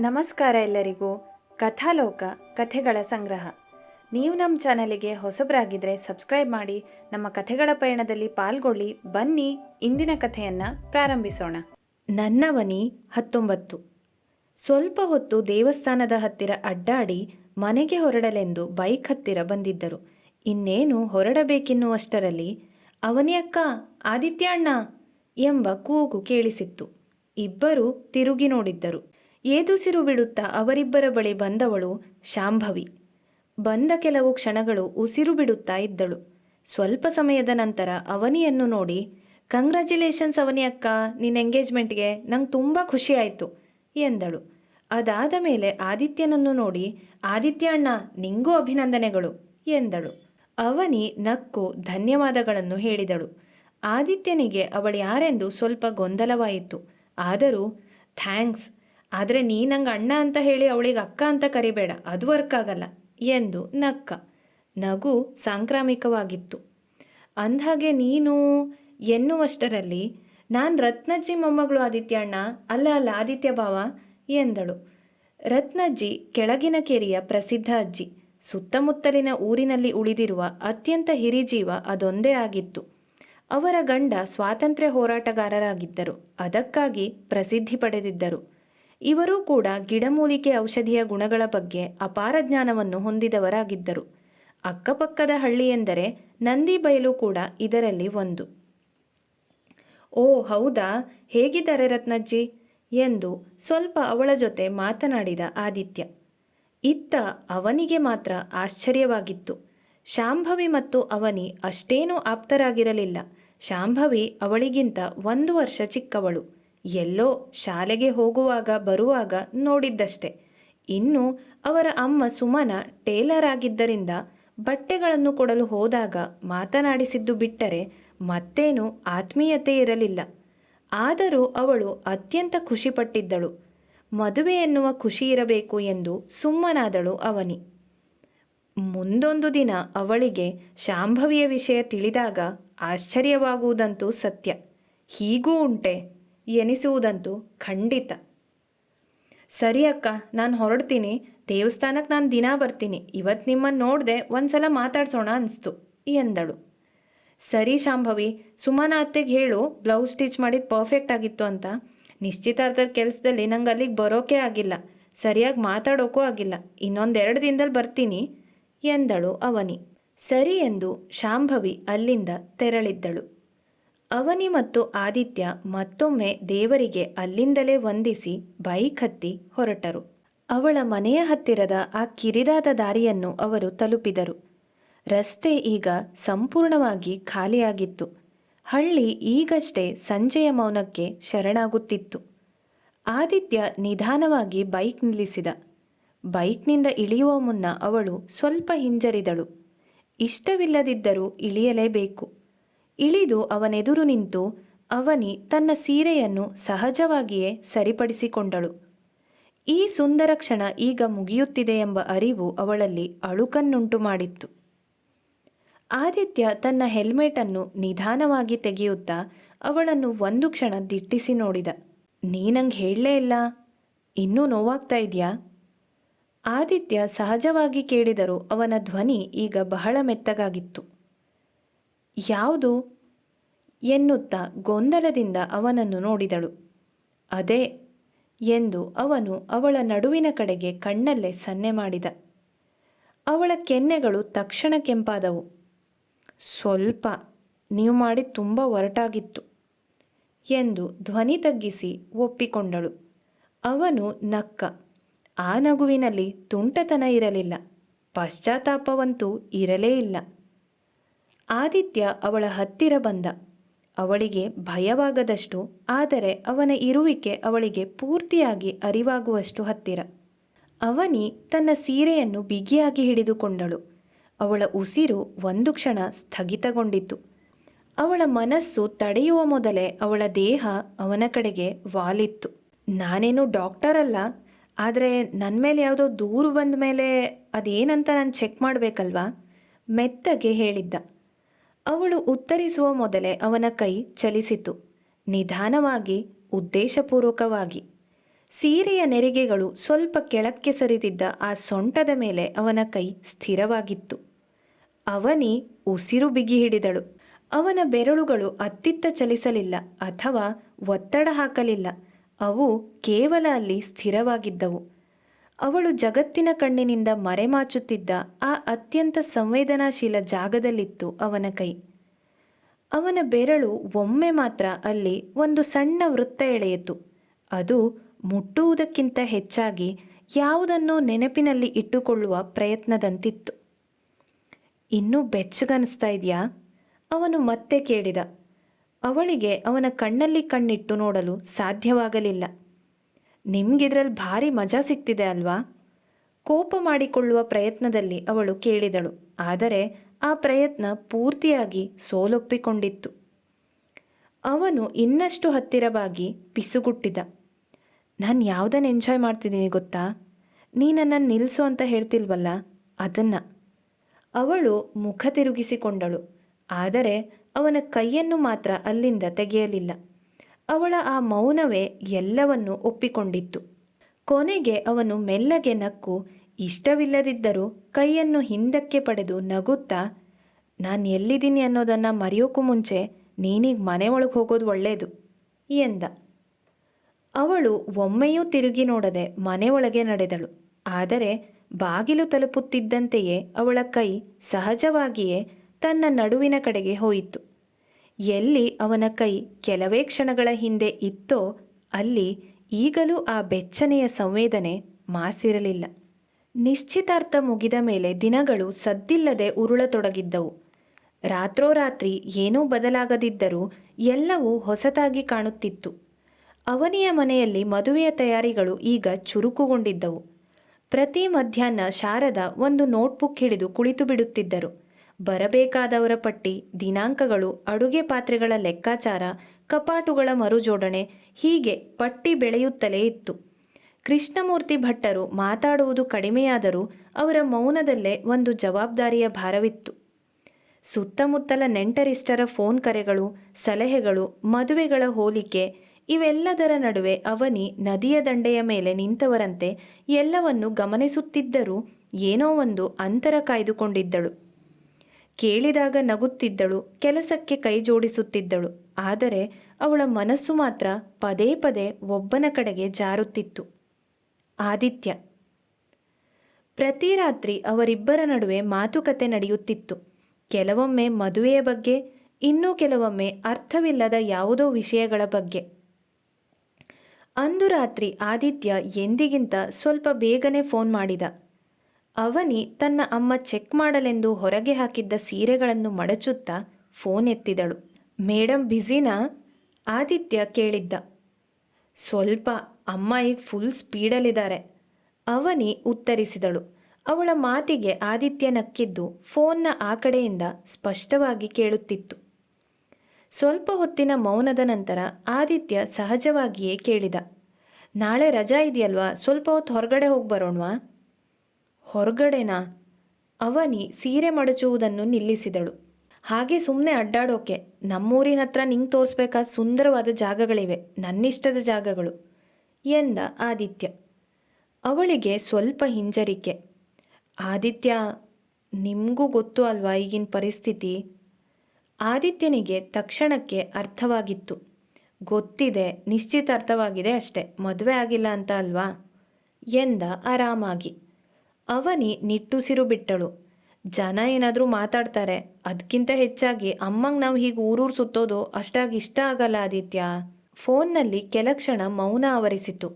ನಮಸ್ಕಾರ ಎಲ್ಲರಿಗೂ. ಕಥಾಲೋಕ, ಕಥೆಗಳ ಸಂಗ್ರಹ. ನೀವು ನಮ್ಮ ಚಾನಲಿಗೆ ಹೊಸಬರಾಗಿದ್ದರೆ ಸಬ್ಸ್ಕ್ರೈಬ್ ಮಾಡಿ, ನಮ್ಮ ಕಥೆಗಳ ಪಯಣದಲ್ಲಿ ಪಾಲ್ಗೊಳ್ಳಿ. ಬನ್ನಿ, ಇಂದಿನ ಕಥೆಯನ್ನು ಪ್ರಾರಂಭಿಸೋಣ. ನನ್ನವನಿ ಹತ್ತೊಂಬತ್ತು. ಸ್ವಲ್ಪ ಹೊತ್ತು ದೇವಸ್ಥಾನದ ಹತ್ತಿರ ಅಡ್ಡಾಡಿ ಮನೆಗೆ ಹೊರಡಲೆಂದು ಬೈಕ್ ಹತ್ತಿರ ಬಂದಿದ್ದರು. ಇನ್ನೇನು ಹೊರಡಬೇಕೆನ್ನುವಷ್ಟರಲ್ಲಿ, ಅವನಿ ಅಕ್ಕ, ಆದಿತ್ಯ ಅಣ್ಣ ಎಂಬ ಕೂಗು ಕೇಳಿಸಿತ್ತು. ಇಬ್ಬರು ತಿರುಗಿ ನೋಡಿದ್ದರು. ಏದುಸಿರು ಬಿಡುತ್ತಾ ಅವರಿಬ್ಬರ ಬಳಿ ಬಂದವಳು ಶಾಂಭವಿ. ಬಂದ ಕೆಲವು ಕ್ಷಣಗಳು ಉಸಿರು ಬಿಡುತ್ತಾ ಇದ್ದಳು. ಸ್ವಲ್ಪ ಸಮಯದ ನಂತರ ಅವನಿಯನ್ನು ನೋಡಿ ಕಂಗ್ರ್ಯಾಚುಲೇಷನ್ಸ್ ಅವನಿ ಅಕ್ಕ ನಿನ್ನ ಎಂಗೇಜ್ಮೆಂಟ್ಗೆ ನಂಗೆ ತುಂಬ ಖುಷಿ ಎಂದಳು. ಅದಾದ ಮೇಲೆ ಆದಿತ್ಯನನ್ನು ನೋಡಿ, ಆದಿತ್ಯ ಅಣ್ಣ, ನಿಂಗೂ ಅಭಿನಂದನೆಗಳು, ಎಂದಳು. ಅವನಿ ನಕ್ಕು ಧನ್ಯವಾದಗಳನ್ನು ಹೇಳಿದಳು. ಆದಿತ್ಯನಿಗೆ ಅವಳು ಯಾರೆಂದು ಸ್ವಲ್ಪ ಗೊಂದಲವಾಯಿತು. ಆದರೂ ಥ್ಯಾಂಕ್ಸ್ ಆದರೆ ನೀ ನಂಗೆ ಅಣ್ಣ ಅಂತ ಹೇಳಿ ಅವಳಿಗೆ ಅಕ್ಕ ಅಂತ ಕರಿಬೇಡ. ಅದು ವರ್ಕ್ ಆಗಲ್ಲ. ಎಂದು ನಕ್ಕ. ನಗು ಸಾಂಕ್ರಾಮಿಕವಾಗಿತ್ತು. ಅಂದಹಾಗೆ ನೀನು ಎನ್ನುವಷ್ಟರಲ್ಲಿ, ನಾನು ರತ್ನಜ್ಜಿ ಮೊಮ್ಮಗಳು ಆದಿತ್ಯ ಅಣ್ಣ. ಅಲ್ಲ ಅಲ್ಲ, ಆದಿತ್ಯ ಭಾವ ಎಂದಳು. ರತ್ನಜ್ಜಿ ಕೆಳಗಿನ ಕೆರೆಯ ಪ್ರಸಿದ್ಧ ಅಜ್ಜಿ. ಸುತ್ತಮುತ್ತಲಿನ ಊರಿನಲ್ಲಿ ಉಳಿದಿರುವ ಅತ್ಯಂತ ಹಿರಿಜೀವ ಅದೊಂದೇ ಆಗಿತ್ತು. ಅವರ ಗಂಡ ಸ್ವಾತಂತ್ರ್ಯ ಹೋರಾಟಗಾರರಾಗಿದ್ದರು. ಅದಕ್ಕಾಗಿ ಪ್ರಸಿದ್ಧಿ ಪಡೆದಿದ್ದರು. ಇವರೂ ಕೂಡ ಗಿಡಮೂಲಿಕೆ ಔಷಧಿಯ ಗುಣಗಳ ಬಗ್ಗೆ ಅಪಾರ ಜ್ಞಾನವನ್ನು ಹೊಂದಿದವರಾಗಿದ್ದರು. ಅಕ್ಕಪಕ್ಕದ ಹಳ್ಳಿ ಎಂದರೆ ನಂದಿ ಬಯಲು ಕೂಡ ಇದರಲ್ಲಿ ಒಂದು. ಓ ಹೌದಾ? ಹೇಗಿದ್ದಾರೆ ರತ್ನಜ್ಜಿ? ಎಂದು ಸ್ವಲ್ಪ ಅವಳ ಜೊತೆ ಮಾತನಾಡಿದ ಆದಿತ್ಯ. ಇತ್ತ ಅವನಿಗೆ ಮಾತ್ರ ಆಶ್ಚರ್ಯವಾಗಿತ್ತು. ಶಾಂಭವಿ ಮತ್ತು ಅವನಿ ಅಷ್ಟೇನೂ ಆಪ್ತರಾಗಿರಲಿಲ್ಲ. ಶಾಂಭವಿ ಅವಳಿಗಿಂತ ಒಂದು ವರ್ಷ ಚಿಕ್ಕವಳು. ಎಲ್ಲೋ ಶಾಲೆಗೆ ಹೋಗುವಾಗ ಬರುವಾಗ ನೋಡಿದ್ದಷ್ಟೆ. ಇನ್ನು ಅವರ ಅಮ್ಮ ಸುಮನ ಟೇಲರ್ ಆಗಿದ್ದರಿಂದ ಬಟ್ಟೆಗಳನ್ನು ಕೊಡಲು ಹೋದಾಗ ಮಾತನಾಡಿಸಿದ್ದು ಬಿಟ್ಟರೆ ಮತ್ತೇನು ಆತ್ಮೀಯತೆ ಇರಲಿಲ್ಲ. ಆದರೂ ಅವಳು ಅತ್ಯಂತ ಖುಷಿಪಟ್ಟಿದ್ದಳು. ಮದುವೆ ಎನ್ನುವ ಖುಷಿ ಇರಬೇಕು ಎಂದು ಸುಮ್ಮನಾದಳು ಅವನಿ. ಮುಂದೊಂದು ದಿನ ಅವಳಿಗೆ ಶಾಂಭವಿಯ ವಿಷಯ ತಿಳಿದಾಗ ಆಶ್ಚರ್ಯವಾಗುವುದಂತೂ ಸತ್ಯ. ಹೀಗೂ ಉಂಟೆ. ಎನಿಸುವುದಂತೂ ಖಂಡಿತ. ಸರಿ ಅಕ್ಕ, ನಾನು ಹೊರಡ್ತೀನಿ. ದೇವಸ್ಥಾನಕ್ಕೆ ನಾನು ದಿನ ಬರ್ತೀನಿ. ಇವತ್ತು ನಿಮ್ಮನ್ನು ನೋಡಿದೆ ಒಂದ್ಸಲ ಮಾತಾಡ್ಸೋಣ ಅನಿಸ್ತು, ಎಂದಳು. ಸರಿ ಶಾಂಭವಿ, ಸುಮನ ಅತ್ತೆಗೆ ಹೇಳು, ಬ್ಲೌಸ್ ಸ್ಟಿಚ್ ಮಾಡಿದ್ದು ಪರ್ಫೆಕ್ಟ್ ಆಗಿತ್ತು ಅಂತ. ನಿಶ್ಚಿತಾರ್ಥದ ಕೆಲಸದಲ್ಲಿ ನಂಗೆ ಅಲ್ಲಿಗೆ ಬರೋಕೆ ಆಗಿಲ್ಲ. ಸರಿಯಾಗಿ ಮಾತಾಡೋಕ್ಕೂ ಆಗಿಲ್ಲ. ಇನ್ನೊಂದೆರಡು ದಿನದಲ್ಲಿ ಬರ್ತೀನಿ, ಎಂದಳು ಅವನಿ. ಸರಿ ಎಂದು ಶಾಂಭವಿ ಅಲ್ಲಿಂದ ತೆರಳಿದ್ದಳು. ಅವನಿ ಮತ್ತು ಆದಿತ್ಯ ಮತ್ತೊಮ್ಮೆ ದೇವರಿಗೆ ಅಲ್ಲಿಂದಲೇ ವಂದಿಸಿ ಬೈಕ್ ಹತ್ತಿ ಹೊರಟರು. ಅವಳ ಮನೆಯ ಹತ್ತಿರದ ಆ ಕಿರಿದಾದ ದಾರಿಯನ್ನು ಅವರು ತಲುಪಿದರು. ರಸ್ತೆ ಈಗ ಸಂಪೂರ್ಣವಾಗಿ ಖಾಲಿಯಾಗಿತ್ತು. ಹಳ್ಳಿ ಈಗಷ್ಟೇ ಸಂಜೆಯ ಮೌನಕ್ಕೆ ಶರಣಾಗುತ್ತಿತ್ತು. ಆದಿತ್ಯ ನಿಧಾನವಾಗಿ ಬೈಕ್ ನಿಲ್ಲಿಸಿದ. ಬೈಕ್ನಿಂದ ಇಳಿಯುವ ಮುನ್ನ ಅವಳು ಸ್ವಲ್ಪ ಹಿಂಜರಿದಳು. ಇಷ್ಟವಿಲ್ಲದಿದ್ದರೂ ಇಳಿಯಲೇಬೇಕು. ಇಳಿದು ಅವನೆದುರು ನಿಂತು ಅವನಿ ತನ್ನ ಸೀರೆಯನ್ನು ಸಹಜವಾಗಿಯೇ ಸರಿಪಡಿಸಿಕೊಂಡಳು. ಈ ಸುಂದರ ಕ್ಷಣ ಈಗ ಮುಗಿಯುತ್ತಿದೆ ಎಂಬ ಅರಿವು ಅವಳಲ್ಲಿ ಅಳುಕನ್ನುಂಟು ಮಾಡಿತ್ತು. ಆದಿತ್ಯ ತನ್ನ ಹೆಲ್ಮೆಟನ್ನು ನಿಧಾನವಾಗಿ ತೆಗೆಯುತ್ತಾ ಅವಳನ್ನು ಒಂದು ಕ್ಷಣ ದಿಟ್ಟಿಸಿ ನೋಡಿದ. ನೀನಂಗೆ ಹೇಳಲೇ ಇಲ್ಲ. ಇನ್ನೂ ನೋವಾಗ್ತಾ ಇದೆಯಾ? ಆದಿತ್ಯ ಸಹಜವಾಗಿ ಕೇಳಿದರೂ ಅವನ ಧ್ವನಿ ಈಗ ಬಹಳ ಮೆತ್ತಗಾಗಿತ್ತು. ಯಾವುದು? ಎನ್ನುತ್ತಾ ಗೊಂದಲದಿಂದ ಅವನನ್ನು ನೋಡಿದಳು. ಅದೇ ಎಂದು ಅವನು ಅವಳ ನಡುವಿನ ಕಡೆಗೆ ಕಣ್ಣಲ್ಲೇ ಸನ್ನೆ ಮಾಡಿದ. ಅವಳ ಕೆನ್ನೆಗಳು ತಕ್ಷಣ ಕೆಂಪಾದವು. ಸ್ವಲ್ಪ, ನೀವು ಮಾಡಿ ತುಂಬ ಒರಟಾಗಿತ್ತು ಎಂದು ಧ್ವನಿ ತಗ್ಗಿಸಿ ಒಪ್ಪಿಕೊಂಡಳು. ಅವನು ನಕ್ಕ, ಆ ನಗುವಿನಲ್ಲಿ ತುಂಟತನ ಇರಲಿಲ್ಲ. ಪಶ್ಚಾತ್ತಾಪವಂತೂ ಇರಲೇ ಇಲ್ಲ. ಆದಿತ್ಯ ಅವಳ ಹತ್ತಿರ ಬಂದ. ಅವಳಿಗೆ ಭಯವಾಗದಷ್ಟು, ಆದರೆ ಅವನ ಇರುವಿಕೆ ಅವಳಿಗೆ ಪೂರ್ತಿಯಾಗಿ ಅರಿವಾಗುವಷ್ಟು ಹತ್ತಿರ. ಅವನಿ ತನ್ನ ಸೀರೆಯನ್ನು ಬಿಗಿಯಾಗಿ ಹಿಡಿದುಕೊಂಡಳು. ಅವಳ ಉಸಿರು ಒಂದು ಕ್ಷಣ ಸ್ಥಗಿತಗೊಂಡಿತು ಅವಳ ಮನಸ್ಸು ತಡೆಯುವ ಮೊದಲೇ ಅವಳ ದೇಹ ಅವನ ಕಡೆಗೆ ವಾಲಿತ್ತು. ನಾನೇನು ಡಾಕ್ಟರ್ ಅಲ್ಲ, ಆದರೆ ನನ್ನ ಮೇಲೆ ಯಾವುದೋ ದೂರು ಬಂದ ಮೇಲೆ ಅದೇನಂತ ನಾನು ಚೆಕ್ ಮಾಡಬೇಕಲ್ವಾ? ಮೆತ್ತಗೆ ಹೇಳಿದ್ದ. ಅವಳು ಉತ್ತರಿಸುವ ಮೊದಲೇ ಅವನ ಕೈ ಚಲಿಸಿತು. ನಿಧಾನವಾಗಿ, ಉದ್ದೇಶಪೂರ್ವಕವಾಗಿ. ಸೀರೆಯ ನೆರಿಗೆಗಳು ಸ್ವಲ್ಪ ಕೆಳಕ್ಕೆ ಸರಿದಿದ್ದ ಆ ಸೊಂಟದ ಮೇಲೆ ಅವನ ಕೈ ಸ್ಥಿರವಾಗಿತ್ತು. ಅವನಿ ಉಸಿರು ಬಿಗಿ ಹಿಡಿದಳು. ಅವನ ಬೆರಳುಗಳು ಅತ್ತಿತ್ತ ಚಲಿಸಲಿಲ್ಲ ಅಥವಾ ಒತ್ತಡ ಹಾಕಲಿಲ್ಲ. ಅವು ಕೇವಲ ಅಲ್ಲಿ ಸ್ಥಿರವಾಗಿದ್ದವು. ಅವಳು ಜಗತ್ತಿನ ಕಣ್ಣಿನಿಂದ ಮರೆಮಾಚುತ್ತಿದ್ದ ಆ ಅತ್ಯಂತ ಸಂವೇದನಾಶೀಲ ಜಾಗದಲ್ಲಿತ್ತು ಅವನ ಕೈ. ಅವನ ಬೆರಳು ಒಮ್ಮೆ ಮಾತ್ರ ಅಲ್ಲಿ ಒಂದು ಸಣ್ಣ ವೃತ್ತ ಎಳೆಯಿತು. ಅದು ಮುಟ್ಟುವುದಕ್ಕಿಂತ ಹೆಚ್ಚಾಗಿ ಯಾವುದನ್ನೋ ನೆನಪಿನಲ್ಲಿ ಇಟ್ಟುಕೊಳ್ಳುವ ಪ್ರಯತ್ನದಂತಿತ್ತು. ಇನ್ನೂ ಬೆಚ್ಚಗನಿಸ್ತಾ ಇದೆಯಾ? ಅವನು ಮತ್ತೆ ಕೇಳಿದ. ಅವಳಿಗೆ ಅವನ ಕಣ್ಣಲ್ಲಿ ಕಣ್ಣಿಟ್ಟು ನೋಡಲು ಸಾಧ್ಯವಾಗಲಿಲ್ಲ. ನಿಮ್ಗಿದ್ರಲ್ಲಿ ಭಾರಿ ಮಜಾ ಸಿಕ್ತಿದೆ ಅಲ್ವಾ? ಕೋಪ ಮಾಡಿಕೊಳ್ಳುವ ಪ್ರಯತ್ನದಲ್ಲಿ ಅವಳು ಕೇಳಿದಳು. ಆದರೆ ಆ ಪ್ರಯತ್ನ ಪೂರ್ತಿಯಾಗಿ ಸೋಲೊಪ್ಪಿಕೊಂಡಿತ್ತು. ಅವನು ಇನ್ನಷ್ಟು ಹತ್ತಿರವಾಗಿ ಪಿಸುಗುಟ್ಟಿದ. ನಾನು ಯಾವುದನ್ನು ಎಂಜಾಯ್ ಮಾಡ್ತಿದ್ದೀನಿ ಗೊತ್ತಾ? ನೀ ನನ್ನನ್ನು ನಿಲ್ಲಿಸು ಅಂತ ಹೇಳ್ತಿಲ್ವಲ್ಲ? ಅದನ್ನು. ಅವಳು ಮುಖ ತಿರುಗಿಸಿಕೊಂಡಳು. ಆದರೆ ಅವನ ಕೈಯನ್ನು ಮಾತ್ರ ಅಲ್ಲಿಂದ ತೆಗೆಯಲಿಲ್ಲ. ಅವಳ ಆ ಮೌನವೇ ಎಲ್ಲವನ್ನು ಒಪ್ಪಿಕೊಂಡಿತ್ತು. ಕೊನೆಗೆ ಅವನು ಮೆಲ್ಲಗೆ ನಕ್ಕು, ಇಷ್ಟವಿಲ್ಲದಿದ್ದರೂ ಕೈಯನ್ನು ಹಿಂದಕ್ಕೆ ಪಡೆದು ನಗುತ್ತಾ, ನಾನು ಎಲ್ಲಿದ್ದೀನಿ ಅನ್ನೋದನ್ನು ಮರೆಯೋಕ್ಕೂ ಮುಂಚೆ ನೀನೀಗ ಮನೆ ಒಳಗೆ ಹೋಗೋದು ಒಳ್ಳೆಯದು ಎಂದ. ಅವಳು ಒಮ್ಮೆಯೂ ತಿರುಗಿ ನೋಡದೆ ಮನೆಯೊಳಗೆ ನಡೆದಳು. ಆದರೆ ಬಾಗಿಲು ತಲುಪುತ್ತಿದ್ದಂತೆಯೇ ಅವಳ ಕೈ ಸಹಜವಾಗಿಯೇ ತನ್ನ ನಡುವಿನ ಕಡೆಗೆ ಹೋಯಿತು. ಎಲ್ಲಿ ಅವನ ಕೈ ಕೆಲವೇ ಕ್ಷಣಗಳ ಹಿಂದೆ ಇತ್ತೋ ಅಲ್ಲಿ ಈಗಲೂ ಆ ಬೆಚ್ಚನೆಯ ಸಂವೇದನೆ ಮಾಸಿರಲಿಲ್ಲ. ನಿಶ್ಚಿತಾರ್ಥ ಮುಗಿದ ಮೇಲೆ ದಿನಗಳು ಸದ್ದಿಲ್ಲದೆ ಉರುಳತೊಡಗಿದ್ದವು. ರಾತ್ರೋರಾತ್ರಿ ಏನೂ ಬದಲಾಗದಿದ್ದರೂ ಎಲ್ಲವೂ ಹೊಸತಾಗಿ ಕಾಣುತ್ತಿತ್ತು. ಅವನಿಯ ಮನೆಯಲ್ಲಿ ಮದುವೆಯ ತಯಾರಿಗಳು ಈಗ ಚುರುಕುಗೊಂಡಿದ್ದವು. ಪ್ರತಿ ಮಧ್ಯಾಹ್ನ ಶಾರದ ಒಂದು ನೋಟ್ಬುಕ್ ಹಿಡಿದು ಕುಳಿತು ಬಿಡುತ್ತಿದ್ದರು ಬರಬೇಕಾದವರ ಪಟ್ಟಿ, ದಿನಾಂಕಗಳು, ಅಡುಗೆ ಪಾತ್ರೆಗಳ ಲೆಕ್ಕಾಚಾರ, ಕಪಾಟುಗಳ ಮರುಜೋಡಣೆ ಹೀಗೆ ಪಟ್ಟಿ ಬೆಳೆಯುತ್ತಲೇ ಇತ್ತು. ಕೃಷ್ಣಮೂರ್ತಿ ಭಟ್ಟರು ಮಾತಾಡುವುದು ಕಡಿಮೆಯಾದರೂ ಅವರ ಮೌನದಲ್ಲೇ ಒಂದು ಜವಾಬ್ದಾರಿಯ ಭಾರವಿತ್ತು. ಸುತ್ತಮುತ್ತಲ ನೆಂಟರಿಷ್ಟರ ಫೋನ್ ಕರೆಗಳು, ಸಲಹೆಗಳು, ಮದುವೆಗಳ ಹೋಲಿಕೆ ಇವೆಲ್ಲದರ ನಡುವೆ ಅವನಿ ನದಿಯ ದಂಡೆಯ ಮೇಲೆ ನಿಂತವರಂತೆ ಎಲ್ಲವನ್ನು ಗಮನಿಸುತ್ತಿದ್ದರೂ ಏನೋ ಒಂದು ಅಂತರ ಕಾಯ್ದುಕೊಂಡಿದ್ದಳು. ಕೇಳಿದಾಗ ನಗುತ್ತಿದ್ದಳು, ಕೆಲಸಕ್ಕೆ ಕೈ ಜೋಡಿಸುತ್ತಿದ್ದಳು ಆದರೆ ಅವಳ ಮನಸ್ಸು ಮಾತ್ರ ಪದೇ ಪದೇ ಒಬ್ಬನ ಕಡೆಗೆ ಜಾರುತ್ತಿತ್ತು. ಆದಿತ್ಯ. ಪ್ರತಿ ರಾತ್ರಿ ಅವರಿಬ್ಬರ ನಡುವೆ ಮಾತುಕತೆ ನಡೆಯುತ್ತಿತ್ತು. ಕೆಲವೊಮ್ಮೆ ಮದುವೆಯ ಬಗ್ಗೆ, ಇನ್ನೂ ಕೆಲವೊಮ್ಮೆ ಅರ್ಥವಿಲ್ಲದ ಯಾವುದೋ ವಿಷಯಗಳ ಬಗ್ಗೆ. ಅಂದು ರಾತ್ರಿ ಆದಿತ್ಯ ಎಂದಿಗಿಂತ ಸ್ವಲ್ಪ ಬೇಗನೆ ಫೋನ್ ಮಾಡಿದ. ಅವನಿ ತನ್ನ ಅಮ್ಮ ಚೆಕ್ ಮಾಡಲೆಂದು ಹೊರಗೆ ಹಾಕಿದ್ದ ಸೀರೆಗಳನ್ನು ಮಡಚುತ್ತಾ ಫೋನ್ ಎತ್ತಿದಳು. ಮೇಡಮ್ ಬ್ಯುಸಿನಾ? ಆದಿತ್ಯ ಕೇಳಿದ್ದ. ಸ್ವಲ್ಪ ಅಮ್ಮ ಈಗ ಫುಲ್ ಸ್ಪೀಡಲ್ಲಿದ್ದಾರೆ. ಅವನಿ ಉತ್ತರಿಸಿದಳು. ಅವಳ ಮಾತಿಗೆ ಆದಿತ್ಯ ನಕ್ಕಿದ್ದು ಫೋನ್ನ ಆ ಕಡೆಯಿಂದ ಸ್ಪಷ್ಟವಾಗಿ ಕೇಳುತ್ತಿತ್ತು. ಸ್ವಲ್ಪ ಹೊತ್ತಿನ ಮೌನದ ನಂತರ ಆದಿತ್ಯ ಸಹಜವಾಗಿಯೇ ಕೇಳಿದ. ನಾಳೆ ರಜಾ ಇದೆಯಲ್ವಾ? ಸ್ವಲ್ಪ ಹೊತ್ತು ಹೊರಗಡೆ ಹೋಗಿ ಬರೋಣವಾ? ಹೊರಗಡೆನಾ ಅವನಿ ಸೀರೆ ಮಡಚುವುದನ್ನು ನಿಲ್ಲಿಸಿದಳು. ಹಾಗೆ ಸುಮ್ಮನೆ ಅಡ್ಡಾಡೋಕೆ ನಮ್ಮೂರಿನ ಹತ್ರ ನಿಂಗೆ ತೋರಿಸ್ಬೇಕಾದ ಸುಂದರವಾದ ಜಾಗಗಳಿವೆ, ನನ್ನಿಷ್ಟದ ಜಾಗಗಳು ಎಂದ ಆದಿತ್ಯ. ಅವಳಿಗೆ ಸ್ವಲ್ಪ ಹಿಂಜರಿಕೆ. ಆದಿತ್ಯ, ನಿಮಗೂ ಗೊತ್ತು ಅಲ್ವಾ ಈಗಿನ ಪರಿಸ್ಥಿತಿ? ಆದಿತ್ಯನಿಗೆ ತಕ್ಷಣಕ್ಕೆ ಅರ್ಥವಾಗಿತ್ತು. ಗೊತ್ತಿದೆ, ನಿಶ್ಚಿತಾರ್ಥವಾಗಿದೆ ಅಷ್ಟೆ, ಮದುವೆ ಆಗಿಲ್ಲ ಅಂತ ಅಲ್ವಾ? ಎಂದ ಆರಾಮಾಗಿ. ಅವನಿ ನಿಟ್ಟುಸಿರು ಬಿಟ್ಟಳು. ಜನ ಏನಾದರೂ ಮಾತಾಡ್ತಾರೆ ಅದಕ್ಕಿಂತ ಹೆಚ್ಚಾಗಿ ಅಮ್ಮಂಗೆ ನಾವು ಹೀಗೆ ಊರೂರು ಸುತ್ತೋದು ಅಷ್ಟಾಗಿ ಇಷ್ಟ ಆಗಲ್ಲ ಆದಿತ್ಯ. ಫೋನ್ನಲ್ಲಿ ಕೆಲ ಕ್ಷಣ ಮೌನ ಆವರಿಸಿತು.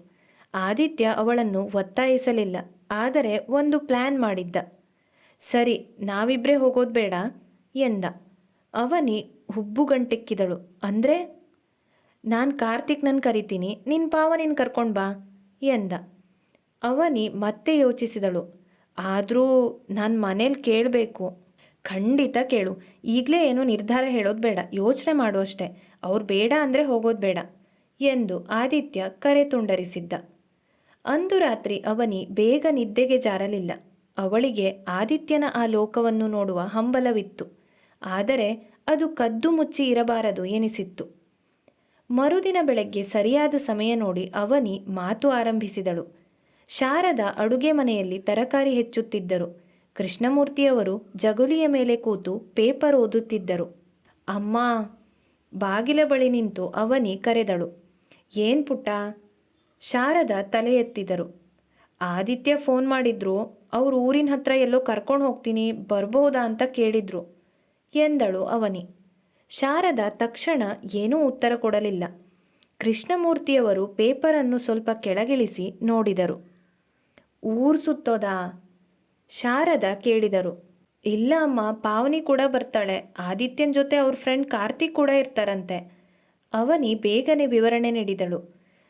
ಆದಿತ್ಯ ಅವಳನ್ನು ಒತ್ತಾಯಿಸಲಿಲ್ಲ, ಆದರೆ ಒಂದು ಪ್ಲ್ಯಾನ್ ಮಾಡಿದ್ದ. ಸರಿ ನಾವಿಬ್ಬರೇ ಹೋಗೋದು ಬೇಡ, ಎಂದ. ಅವನಿ ಹುಬ್ಬುಗಂಟೆಕ್ಕಿದಳು. ಅಂದರೆ? ನಾನು ಕಾರ್ತಿಕ್ ನನ್ನ ಕರಿತೀನಿ ನಿನ್ನ ಪಾವ ನೀನು ಕರ್ಕೊಂಡು ಬಾ, ಎಂದ. ಅವನಿ ಮತ್ತೆ ಯೋಚಿಸಿದಳು. ಆದರೂ ನಾನು ಮನೇಲಿ ಕೇಳಬೇಕು. ಖಂಡಿತ ಕೇಳು. ಈಗಲೇ ಏನು ನಿರ್ಧಾರ ಹೇಳೋದು ಬೇಡ. ಯೋಚನೆ ಮಾಡು ಅಷ್ಟೇ. ಅವ್ರು ಬೇಡ ಅಂದರೆ ಹೋಗೋದು ಬೇಡ ಎಂದು ಆದಿತ್ಯ ಕರೆ ತುಂಡರಿಸಿದ್ದ. ಅಂದು ರಾತ್ರಿ ಅವನಿ ಬೇಗ ನಿದ್ದೆಗೆ ಜಾರಲಿಲ್ಲ. ಅವಳಿಗೆ ಆದಿತ್ಯನ ಆ ಲೋಕವನ್ನು ನೋಡುವ ಹಂಬಲವಿತ್ತು. ಆದರೆ ಅದು ಕದ್ದು ಮುಚ್ಚಿ ಇರಬಾರದು ಎನಿಸಿತ್ತು. ಮರುದಿನ ಬೆಳಗ್ಗೆ ಸರಿಯಾದ ಸಮಯ ನೋಡಿ ಅವನಿ ಮಾತು ಆರಂಭಿಸಿದಳು. ಶಾರದ ಅಡುಗೆ ಮನೆಯಲ್ಲಿ ತರಕಾರಿ ಹೆಚ್ಚುತ್ತಿದ್ದರು. ಕೃಷ್ಣಮೂರ್ತಿಯವರು ಜಗುಲಿಯ ಮೇಲೆ ಕೂತು ಪೇಪರ್ ಓದುತ್ತಿದ್ದರು. ಅಮ್ಮ, ಬಾಗಿಲ ಬಳಿ ನಿಂತು ಅವನಿ ಕರೆದಳು. ಏನ್ ಪುಟ್ಟ? ಶಾರದ ತಲೆ ಎತ್ತಿದರು. ಆದಿತ್ಯ ಫೋನ್ ಮಾಡಿದ್ರು, ಅವ್ರ ಊರಿನ ಹತ್ರ ಎಲ್ಲೋ ಕರ್ಕೊಂಡು ಹೋಗ್ತೀನಿ, ಬರ್ಬೋದಾ ಅಂತ ಕೇಳಿದ್ರು ಎಂದಳು ಅವನಿ. ಶಾರದ ತಕ್ಷಣ ಏನೂ ಉತ್ತರ ಕೊಡಲಿಲ್ಲ. ಕೃಷ್ಣಮೂರ್ತಿಯವರು ಪೇಪರನ್ನು ಸ್ವಲ್ಪ ಕೆಳಗಿಳಿಸಿ ನೋಡಿದರು. ಊರು ಸುತ್ತೋದಾ? ಶಾರದ ಕೇಳಿದರು. ಇಲ್ಲ ಅಮ್ಮ, ಪಾವನಿ ಕೂಡ ಬರ್ತಾಳೆ. ಆದಿತ್ಯನ ಜೊತೆ ಅವ್ರ ಫ್ರೆಂಡ್ ಕಾರ್ತಿಕ್ ಕೂಡ ಇರ್ತಾರಂತೆ. ಅವನಿ ಬೇಗನೆ ವಿವರಣೆ ನೀಡಿದಳು.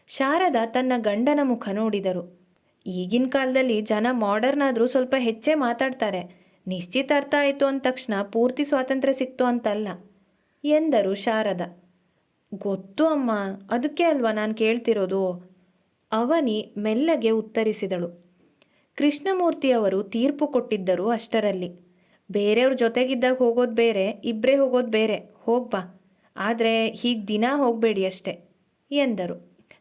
ಶಾರದ ತನ್ನ ಗಂಡನ ಮುಖ ನೋಡಿದರು. ಈಗಿನ ಕಾಲದಲ್ಲಿ ಜನ ಮಾಡರ್ನ್ ಆದರೂ ಸ್ವಲ್ಪ ಹೆಚ್ಚೇ ಮಾತಾಡ್ತಾರೆ. ನಿಶ್ಚಿತಾರ್ಥ ಆಯಿತು ಅಂದ ತಕ್ಷಣ ಪೂರ್ತಿ ಸ್ವಾತಂತ್ರ್ಯ ಸಿಕ್ತು ಅಂತಲ್ಲ, ಎಂದರು ಶಾರದ. ಗೊತ್ತು ಅಮ್ಮ, ಅದಕ್ಕೆ ಅಲ್ವಾ ನಾನು ಕೇಳ್ತಿರೋದು? ಅವನಿ ಮೆಲ್ಲಗೆ ಉತ್ತರಿಸಿದಳು. ಕೃಷ್ಣಮೂರ್ತಿಯವರು ತೀರ್ಪು ಕೊಟ್ಟಿದ್ದರು ಅಷ್ಟರಲ್ಲಿ. ಬೇರೆಯವ್ರ ಜೊತೆಗಿದ್ದಾಗ ಹೋಗೋದು ಬೇರೆ ಇಬ್ಬರೇ ಹೋಗೋದು ಬೇರೆ. ಹೋಗ್ಬಾ ಆದರೆ ಹೀಗೆ ದಿನ ಹೋಗಬೇಡಿ ಅಷ್ಟೆ, ಎಂದರು.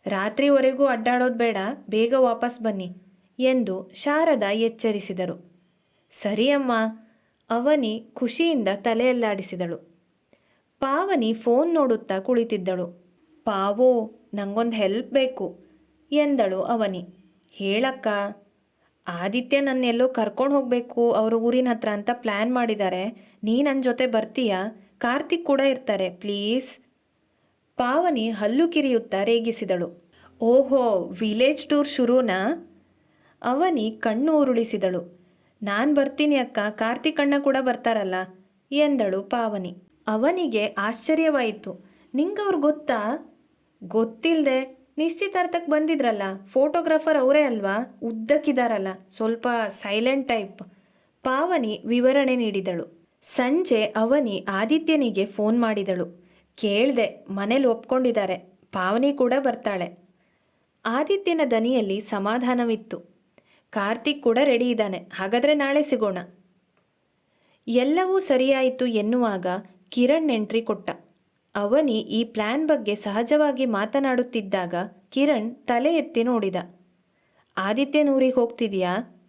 ರಾತ್ರಿವರೆಗೂ ಅಡ್ಡಾಡೋದು ಬೇಡ, ಬೇಗ ವಾಪಸ್ ಬನ್ನಿ ಎಂದು ಶಾರದಾ ಎಚ್ಚರಿಸಿದರು. ಸರಿ ಅಮ್ಮ ಅವನಿ ಖುಷಿಯಿಂದ ತಲೆಯಲ್ಲಾಡಿಸಿದಳು. ಪಾವನಿ ಫೋನ್ ನೋಡುತ್ತಾ ಕುಳಿತಿದ್ದಳು. ಪಾವೋ, ನಂಗೊಂದು ಹೆಲ್ಪ್ ಬೇಕು, ಎಂದಳು ಅವನಿ. ಹೇಳಕ್ಕ ಆದಿತ್ಯ ನನ್ನ ಎಲ್ಲೋ ಕರ್ಕೊಂಡು ಹೋಗಬೇಕು, ಅವ್ರ ಊರಿನ ಹತ್ರ ಅಂತ ಪ್ಲ್ಯಾನ್ ಮಾಡಿದ್ದಾರೆ ನೀ ನನ್ನ ಜೊತೆ ಬರ್ತೀಯಾ? ಕಾರ್ತಿಕ್ ಕೂಡ ಇರ್ತಾರೆ ಪ್ಲೀಸ್ ಪಾವನಿ ಹಲ್ಲು ಕಿರಿಯುತ್ತಾ ರೇಗಿಸಿದಳು. ಓಹೋ ವಿಲೇಜ್ ಟೂರ್ ಶುರುನಾ? ಅವನಿ ಕಣ್ಣು ಉರುಳಿಸಿದಳು. ನಾನು ಬರ್ತೀನಿ ಅಕ್ಕ, ಕಾರ್ತಿಕ್ ಅಣ್ಣ ಕೂಡ ಬರ್ತಾರಲ್ಲ? ಎಂದಳು ಪಾವನಿ. ಅವನಿಗೆ ಆಶ್ಚರ್ಯವಾಯಿತು. ನಿಂಗವ್ರು ಗೊತ್ತಾ? ಗೊತ್ತಿಲ್ಲದೆ ನಿಶ್ಚಿತಾರ್ಥಕ್ಕೆ ಬಂದಿದ್ರಲ್ಲ ಫೋಟೋಗ್ರಾಫರ್ ಅವರೇ ಅಲ್ವಾ? ಉದ್ದಕ್ಕಿದಾರಲ್ಲ, ಸ್ವಲ್ಪ ಸೈಲೆಂಟ್ ಟೈಪ್ ಪಾವನಿ ವಿವರಣೆ ನೀಡಿದಳು. ಸಂಜೆ ಅವನಿ ಆದಿತ್ಯನಿಗೆ ಫೋನ್ ಮಾಡಿದಳು. ಕೇಳ್ದೆ, ಮನೇಲಿ ಒಪ್ಕೊಂಡಿದ್ದಾರೆ. ಪಾವನಿ ಕೂಡ ಬರ್ತಾಳೆ. ಆದಿತ್ಯನ ದನಿಯಲ್ಲಿ ಸಮಾಧಾನವಿತ್ತು. ಕಾರ್ತಿಕ್ ಕೂಡ ರೆಡಿ ಇದ್ದಾನೆ. ಹಾಗಾದರೆ ನಾಳೆ ಸಿಗೋಣ. ಎಲ್ಲವೂ ಸರಿಯಾಯಿತು ಎನ್ನುವಾಗ ಕಿರಣ್ ಎಂಟ್ರಿ ಕೊಟ್ಟ. ಅವನಿ ಈ ಪ್ಲ್ಯಾನ್ ಬಗ್ಗೆ ಸಹಜವಾಗಿ ಮಾತನಾಡುತ್ತಿದ್ದಾಗ ಕಿರಣ್ ತಲೆ ಎತ್ತಿ ನೋಡಿದ. ಆದಿತ್ಯನೂರಿಗೆ ಹೋಗ್ತಿದೆಯಾ?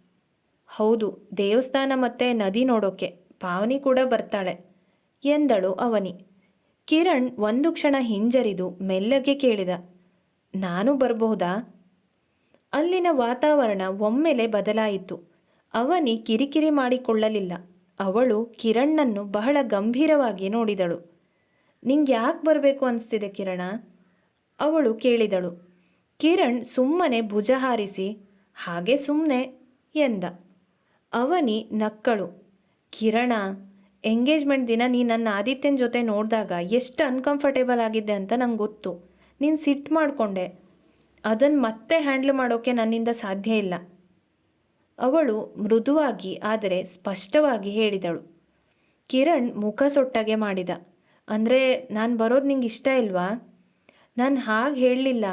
ಹೌದು, ದೇವಸ್ಥಾನ ಮತ್ತೆ ನದಿ ನೋಡೋಕೆ, ಪಾವನಿ ಕೂಡ ಬರ್ತಾಳೆ, ಎಂದಳು ಅವನಿ. ಕಿರಣ್ ಒಂದು ಕ್ಷಣ ಹಿಂಜರಿದು ಮೆಲ್ಲಗೆ ಕೇಳಿದ, ನಾನು ಬರಬಹುದಾ ಅಲ್ಲಿನ ವಾತಾವರಣ ಒಮ್ಮೆಲೆ ಬದಲಾಯಿತು. ಅವನಿ ಕಿರಿಕಿರಿ ಮಾಡಿಕೊಳ್ಳಲಿಲ್ಲ. ಅವಳು ಕಿರಣ್ಣನ್ನು ಬಹಳ ಗಂಭೀರವಾಗಿ ನೋಡಿದಳು. ನಿಂಗೆ ಯಾಕೆ ಬರಬೇಕು ಅನಿಸ್ತಿದೆ ಕಿರಣ? ಅವಳು ಕೇಳಿದಳು. ಕಿರಣ್ ಸುಮ್ಮನೆ ಭುಜ ಹಾರಿಸಿ, ಹಾಗೆ ಸುಮ್ಮನೆ ಎಂದ. ಅವನಿ ನಕ್ಕಳು. ಕಿರಣ, ಎಂಗೇಜ್ಮೆಂಟ್ ದಿನ ನೀ ನನ್ನ ಆದಿತ್ಯನ ಜೊತೆ ನೋಡಿದಾಗ ಎಷ್ಟು ಅನ್ಕಂಫರ್ಟೇಬಲ್ ಆಗಿದ್ದೆ ಅಂತ ನಂಗೆ ಗೊತ್ತು. ನೀನು ಸಿಟ್ಟು ಮಾಡಿಕೊಂಡೆ. ಅದನ್ನು ಮತ್ತೆ ಹ್ಯಾಂಡ್ಲ್ ಮಾಡೋಕ್ಕೆ ನನ್ನಿಂದ ಸಾಧ್ಯ ಇಲ್ಲ. ಅವಳು ಮೃದುವಾಗಿ, ಆದರೆ ಸ್ಪಷ್ಟವಾಗಿ ಹೇಳಿದಳು. ಕಿರಣ್ ಮುಖ ಸೊಟ್ಟಗೆ ಮಾಡಿದ. ಅಂದರೆ ನಾನು ಬರೋದು ನಿಂಗೆ ಇಷ್ಟ ಇಲ್ವಾ? ನಾನು ಹಾಗೆ ಹೇಳಲಿಲ್ಲ.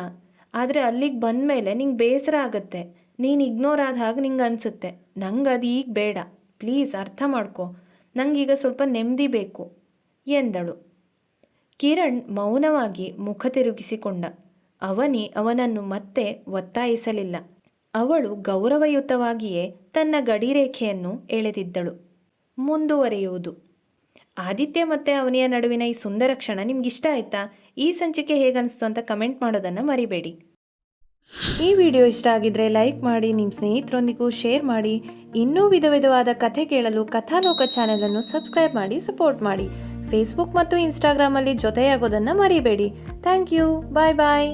ಆದರೆ ಅಲ್ಲಿಗೆ ಬಂದ ಮೇಲೆ ನಿಂಗೆ ಬೇಸರ ಆಗುತ್ತೆ. ನೀನು ಇಗ್ನೋರ್ ಆದ ಹಾಗೆ ನಿಂಗೆ ಅನಿಸುತ್ತೆ. ನಂಗೆ ಅದು ಈಗ ಬೇಡ. ಪ್ಲೀಸ್ ಅರ್ಥ ಮಾಡ್ಕೊ. ನಂಗೀಗ ಸ್ವಲ್ಪ ನೆಮ್ಮದಿ ಬೇಕು. ಎಂದಳು. ಕಿರಣ್ ಮೌನವಾಗಿ ಮುಖ ತಿರುಗಿಸಿಕೊಂಡ. ಅವನಿ ಅವನನ್ನು ಮತ್ತೆ ಒತ್ತಾಯಿಸಲಿಲ್ಲ. ಅವಳು ಗೌರವಯುತವಾಗಿಯೇ ತನ್ನ ಗಡಿರೇಖೆಯನ್ನು ಎಳೆದಿದ್ದಳು. ಮುಂದುವರಿಯುವುದು. ಆದಿತ್ಯ ಮತ್ತು ಅವನಿಯ ನಡುವಿನ ಈ ಸುಂದರ ಕ್ಷಣ ನಿಮ್ಗಿಷ್ಟ ಆಯ್ತಾ? ಈ ಸಂಚಿಕೆ ಹೇಗನ್ನಿಸ್ತು ಅಂತ ಕಮೆಂಟ್ ಮಾಡೋದನ್ನು ಮರಿಬೇಡಿ. ಈ ವಿಡಿಯೋ ಇಷ್ಟ ಆಗಿದ್ರೆ ಲೈಕ್ ಮಾಡಿ ನಿಮ್ಮ ಸ್ನೇಹಿತರೊಂದಿಗೂ ಶೇರ್ ಮಾಡಿ. ಇನ್ನೂ ವಿಧ ವಿಧವಾದ ಕಥೆ ಕೇಳಲು ಕಥಾಲೋಕ ಚಾನೆಲನ್ನು ಸಬ್ಸ್ಕ್ರೈಬ್ ಮಾಡಿ, ಸಪೋರ್ಟ್ ಮಾಡಿ. ಫೇಸ್ಬುಕ್ ಮತ್ತು ಇನ್ಸ್ಟಾಗ್ರಾಮಲ್ಲಿ ಜೊತೆಯಾಗೋದನ್ನು ಮರಿಬೇಡಿ. Thank you. Bye bye.